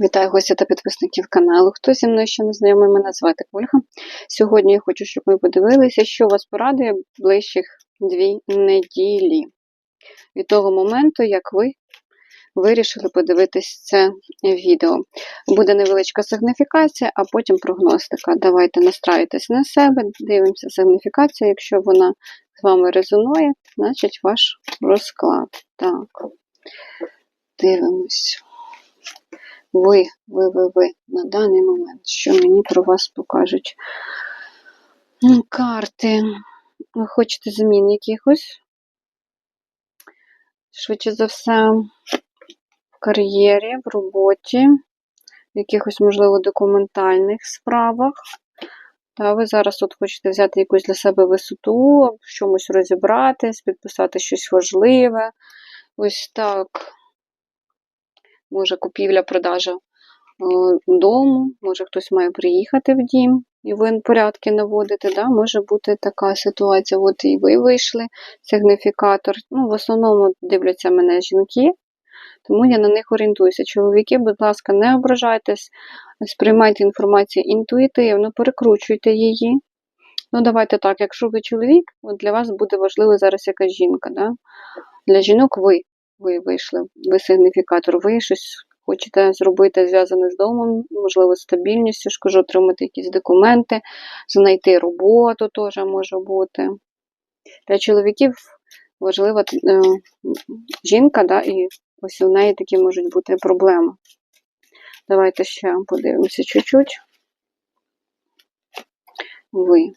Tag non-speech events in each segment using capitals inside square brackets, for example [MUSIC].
Вітаю гостя та підписників каналу. Хто зі мною ще не знайомий, мене звати Ольга. Сьогодні я хочу, щоб ми подивилися, що вас порадує ближчих дві неділі. Від того моменту, як ви вирішили подивитись це відео. Буде невеличка сигніфікація, а потім прогностика. Давайте настраюйтесь на себе, дивимося сигніфікацію. Якщо вона з вами резонує, значить ваш розклад. Так, дивимось. Ви, ви, ви, ви на даний момент, що мені про вас покажуть карти. Ви хочете змін якихось? Швидше за все, в кар'єрі, в роботі, в якихось, можливо, документальних справах. Та ви зараз от хочете взяти якусь для себе висоту, в чомусь розібратись, підписати щось важливе. Ось так. Може, купівля-продажа е, дому, може хтось має приїхати в дім і ви порядки наводите. Да? Може бути така ситуація. От і ви вийшли, сигніфікатор. Ну, в основному дивляться мене жінки, тому я на них орієнтуюся. Чоловіки, будь ласка, не ображайтесь, сприймайте інформацію інтуїтивно, перекручуйте її. Ну, давайте так, якщо ви чоловік, от для вас буде важливо зараз якась жінка. Да? Для жінок ви ви вийшли, ви сигніфікатор, ви щось хочете зробити зв'язане з домом, можливо, з стабільністю, ж кажу, отримати якісь документи, знайти роботу теж може бути. Для чоловіків важлива е, жінка, да, і ось у неї такі можуть бути проблеми. Давайте ще подивимося чуть-чуть. Ви.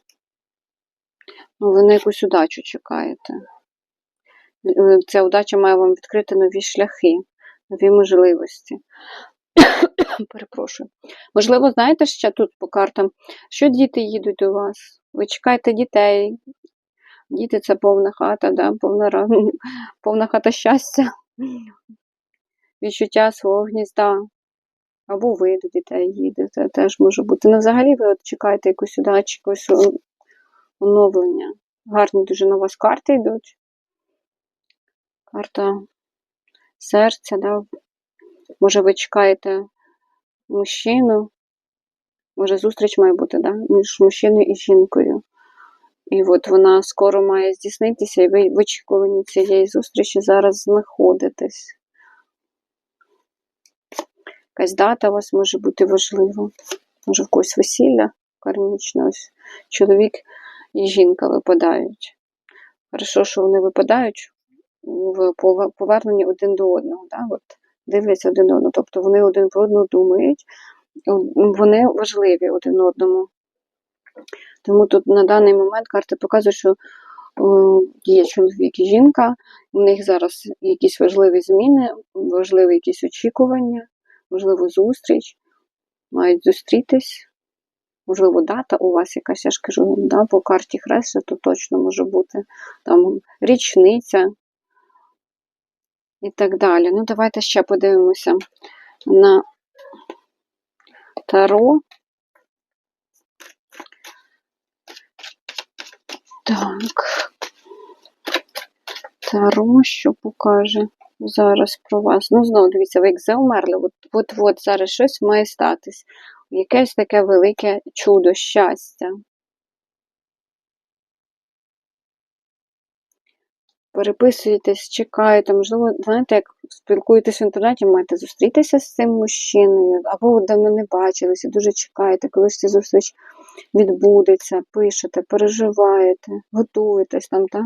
Ну, ви на якусь удачу чекаєте. Е, Ця удача має вам відкрити нові шляхи, нові можливості. [COUGHS] Перепрошую. Можливо, знаєте ще тут по картам, що діти їдуть до вас? Ви чекаєте дітей. Діти це повна хата, да? повна, [LAUGHS] повна хата щастя, відчуття свого гнізда. Або ви до дітей їдете, теж може бути. Ну, взагалі ви от чекаєте якусь удачу, якось о- оновлення. Гарні дуже на вас карти йдуть. Карта серця, да? Може, ви чекаєте мужчину, може, зустріч має бути, да? між мужчиною і жінкою. І от вона скоро має здійснитися, і ви в очікуванні цієї зустрічі зараз знаходитесь. Якась дата у вас може бути важлива. Може, в когось весілля кармічне. Ось чоловік і жінка випадають. Хорошо, що вони випадають в поверненні один до одного. Да? От, дивляться один на одного. Тобто вони один про одного думають, вони важливі один одному. Тому тут на даний момент карти показують, що є чоловік і жінка, у них зараз якісь важливі зміни, важливі якісь очікування, можливо, зустріч, мають зустрітись. Можливо, дата у вас якась, я ж кажу, да, по карті Хреста, то точно може бути там річниця і так далі. Ну, давайте ще подивимося на Таро. Так. Таро, що покаже зараз про вас. Ну, знову дивіться, ви як заумерли. От, от, зараз щось має статись. Якесь таке велике чудо, щастя. Переписуєтесь, чекаєте, можливо, знаєте, як спілкуєтесь в інтернеті, маєте зустрітися з цим мужчиною, або давно не бачилися, дуже чекаєте, коли ж ця зустріч відбудеться, пишете, переживаєте, готуєтесь там, так?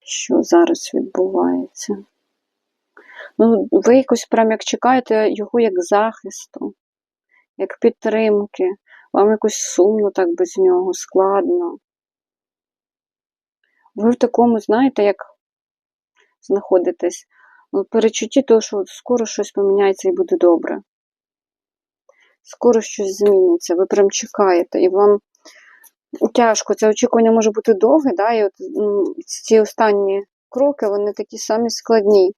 Що зараз відбувається? Ну, ви якось прям як чекаєте його як захисту, як підтримки. Вам якось сумно так без нього, складно. Ви в такому, знаєте, як знаходитесь у перечутті того, що скоро щось поміняється і буде добре. Скоро щось зміниться, ви прям чекаєте, і вам тяжко. Це очікування може бути довге, да? і от ці останні кроки, вони такі самі складні.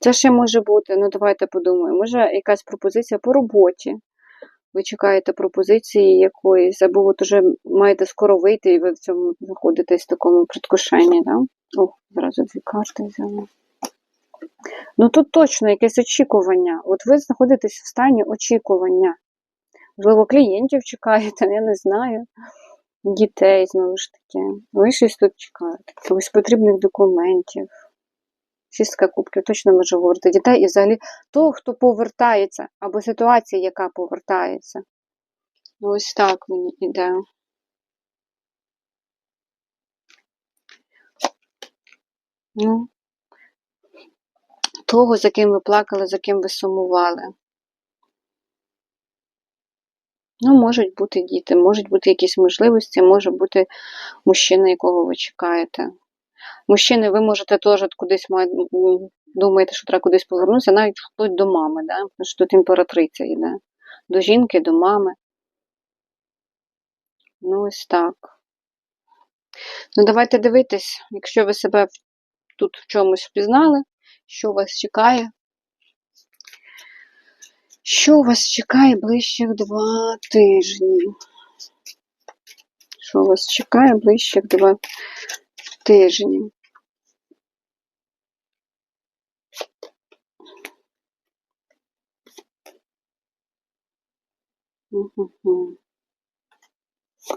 Це ще може бути, ну давайте подумаємо, може якась пропозиція по роботі. Ви чекаєте пропозиції якоїсь, або от уже маєте скоро вийти, і ви в цьому знаходитесь в такому предвкушенні, да? О, зразу дві карти взяла. Ну тут точно якесь очікування. От ви знаходитесь в стані очікування. Можливо, клієнтів чекаєте, я не знаю. Дітей, знову ж таки. Ви щось тут чекаєте. Якихось потрібних документів. Шістка кубків точно може говорити дітей і взагалі того, хто повертається, або ситуація, яка повертається. Ось так мені іде. Ну, того, за ким ви плакали, за ким ви сумували. Ну, можуть бути діти, можуть бути якісь можливості, може бути мужчина, якого ви чекаєте. Мужчини, ви можете теж кудись думаєте, що треба кудись повернутися, навіть вплоть до мами, да? тому що тут імператриця йде. До жінки, до мами. Ну, ось так. Ну, давайте дивитись, якщо ви себе тут в чомусь впізнали, що вас чекає. Що вас чекає ближчих два тижні? Що вас чекає ближчих два тижні?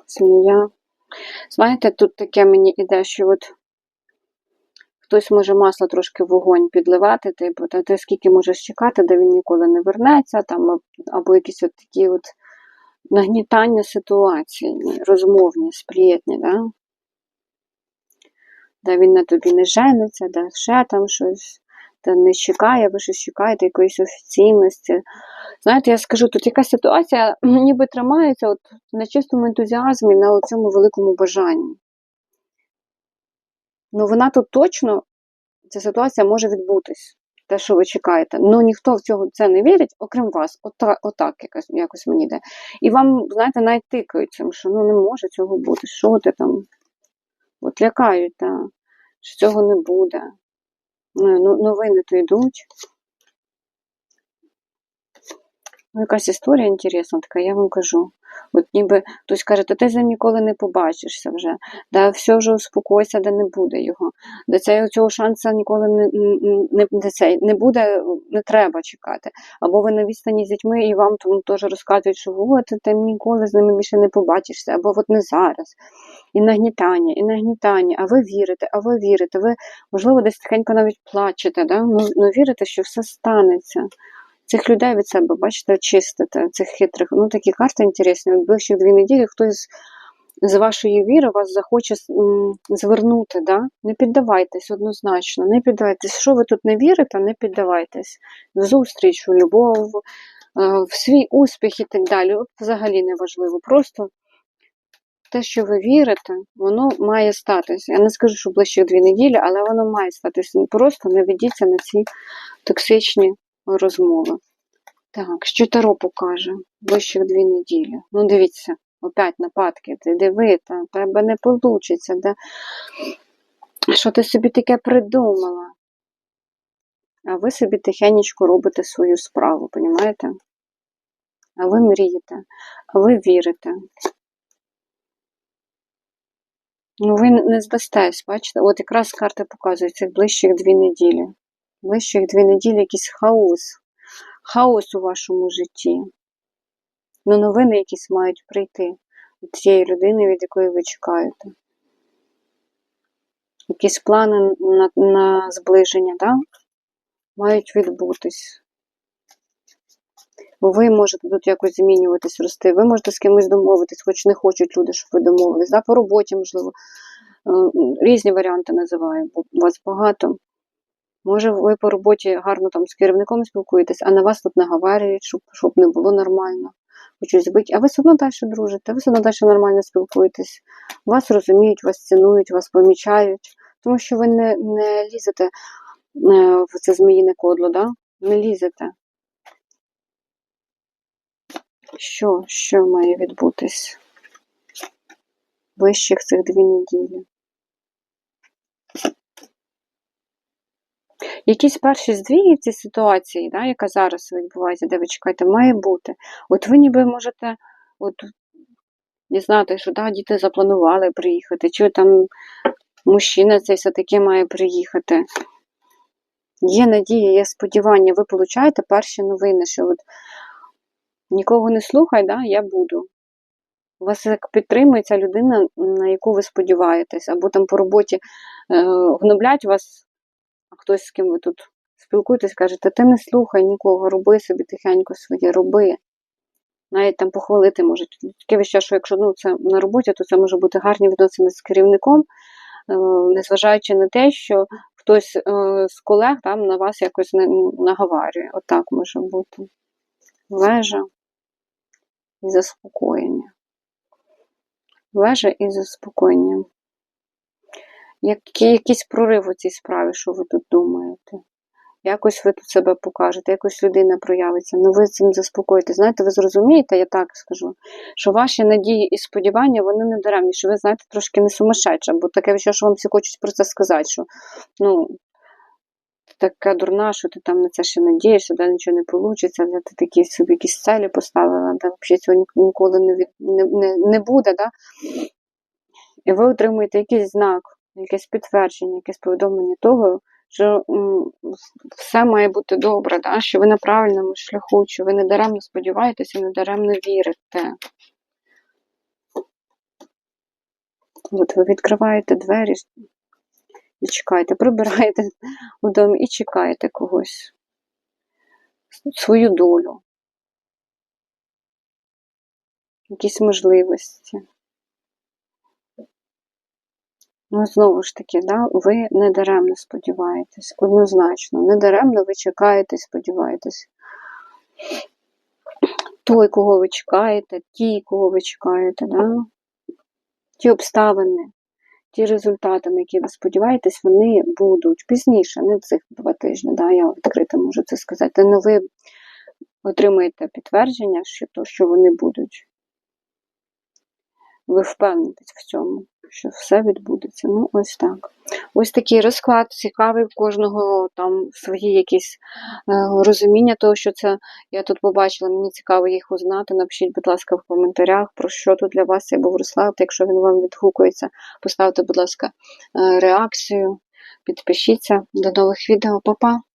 Змія. Знаєте, тут таке мені іде, що от хтось може масло трошки в вогонь підливати, типу, та ти скільки можеш чекати, де він ніколи не вернеться, там, або якісь от такі от нагнітання ситуації, розмовні, сприятні, да? Де він на тобі не жениться, де ще там щось, де не чекає, ви щось чекаєте, якоїсь офіційності. Знаєте, я скажу, тут яка ситуація ніби тримається от на чистому ентузіазмі, на цьому великому бажанні. Ну, вона тут точно, ця ситуація може відбутись, те, що ви чекаєте. Ну ніхто в цього це не вірить, окрім вас. Ота, отак якось, якось мені йде. І вам, знаєте, навіть тикають цим, що ну не може цього бути. Що ти там? От лякають, та, що цього не буде. Ну, ну, новини то йдуть. Ну, якась історія інтересна така, я вам кажу. От ніби хтось каже, та ти ним ніколи не побачишся вже, да все вже успокойся, де не буде його. Де цей, цього шансу ніколи не, не, не, цей, не буде, не треба чекати. Або ви на відстані з дітьми і вам там теж розказують, що от ти ніколи з ними більше не побачишся, або от не зараз. І нагнітання, і нагнітання, а ви вірите, а ви вірите, ви, можливо, десь тихенько навіть плачете, да? ну, ну вірите, що все станеться. Цих людей від себе, бачите, очистите, цих хитрих. Ну, такі карти інтересні. От ближчих дві неділі хтось з вашої віри вас захоче звернути. Да? Не піддавайтесь однозначно, не піддавайтесь. Що ви тут не вірите, не піддавайтесь. В зустріч, у любов, е, в свій успіх і так далі. Взагалі не важливо. Просто те, що ви вірите, воно має статись. Я не скажу, що ближчих дві неділі, але воно має статись. Просто не ведіться на ці токсичні розмови. Так, що Таро покаже? Ближчих дві неділі. Ну, дивіться, опять нападки. Ти диви, та тебе не вийде. Да? Що ти собі таке придумала? А ви собі тихенечко робите свою справу, понімаєте? А ви мрієте, а ви вірите. Ну, ви не здастесь, бачите? От якраз карти показують цих ближчих дві неділі. Ближчих дві неділі якийсь хаос. Хаос у вашому житті. Ну, новини якісь мають прийти від тієї людини, від якої ви чекаєте. Якісь плани на, на зближення, да? мають відбутись. Ви можете тут якось змінюватись, рости. Ви можете з кимось домовитись, хоч не хочуть люди, щоб ви домовились. Да? По роботі, можливо, Е, різні варіанти називаю, бо у вас багато. Може, ви по роботі гарно там з керівником спілкуєтесь, а на вас тут наговарюють, щоб, щоб не було нормально. Хочуть збити, а ви все одно далі дружите, ви все одно далі нормально спілкуєтесь. Вас розуміють, вас цінують, вас помічають, тому що ви не, не лізете е, в це зміїне кодло, да? не лізете. Що, що має відбутись? Ближчих цих дві неділі. Якісь перші здвіги в цій ситуації, да, яка зараз відбувається, де ви чекаєте, має бути. От ви ніби можете от, дізнати, що да, діти запланували приїхати, чи там мужчина цей все-таки має приїхати. Є надія, є сподівання, ви получаєте перші новини, що от нікого не слухай, да, я буду. Вас як підтримує ця людина, на яку ви сподіваєтесь, або там по роботі е, гноблять вас, хтось з ким ви тут спілкуєтесь, каже, та ти не слухай нікого, роби собі тихенько своє, роби. Навіть там похвалити можуть. Таке вище, що якщо ну, це на роботі, то це може бути гарні відносини з керівником, е, незважаючи на те, що хтось е, з колег там на вас якось наговарює. Отак може бути. Вежа і заспокоєння. Вежа і заспокоєння. Які, якийсь прорив у цій справі, що ви тут думаєте? Якось ви тут себе покажете, якось людина проявиться, ну ви цим заспокоїте. Знаєте, ви зрозумієте, я так скажу, що ваші надії і сподівання, вони не даремні, що ви, знаєте, трошки не сумасшедша, бо таке відчуття, що вам всі хочуть про це сказати, що ну, ти така дурна, що ти там на це ще надієшся, да, нічого не вийде, да, ти такі собі якісь цілі поставила, да, взагалі цього ніколи не, від, не, не, не буде, да? і ви отримуєте якийсь знак, якесь підтвердження, якесь повідомлення того, що все має бути добре, да? що ви на правильному шляху, що ви не даремно сподіваєтеся, не даремно вірите. От ви відкриваєте двері і чекаєте, прибираєте [LAUGHS] у домі і чекаєте когось. Свою долю. Якісь можливості. Ну, знову ж таки, да, ви не даремно сподіваєтесь, однозначно, не даремно ви чекаєте, сподіваєтесь. Той, кого ви чекаєте, ті, кого ви чекаєте, да? ті обставини, ті результати, на які ви сподіваєтесь, вони будуть пізніше, не цих два тижні, да, я відкрито можу це сказати. Але ви отримаєте підтвердження, що, то, що вони будуть. Ви впевнитесь в цьому, що все відбудеться. Ну, ось так. Ось такий розклад, цікавий в кожного там свої якісь е, розуміння того, що це я тут побачила. Мені цікаво їх узнати. Напишіть, будь ласка, в коментарях, про що тут для вас цей був розклад. Якщо він вам відгукується, поставте, будь ласка, е, реакцію, підпишіться. До нових відео, Па-па!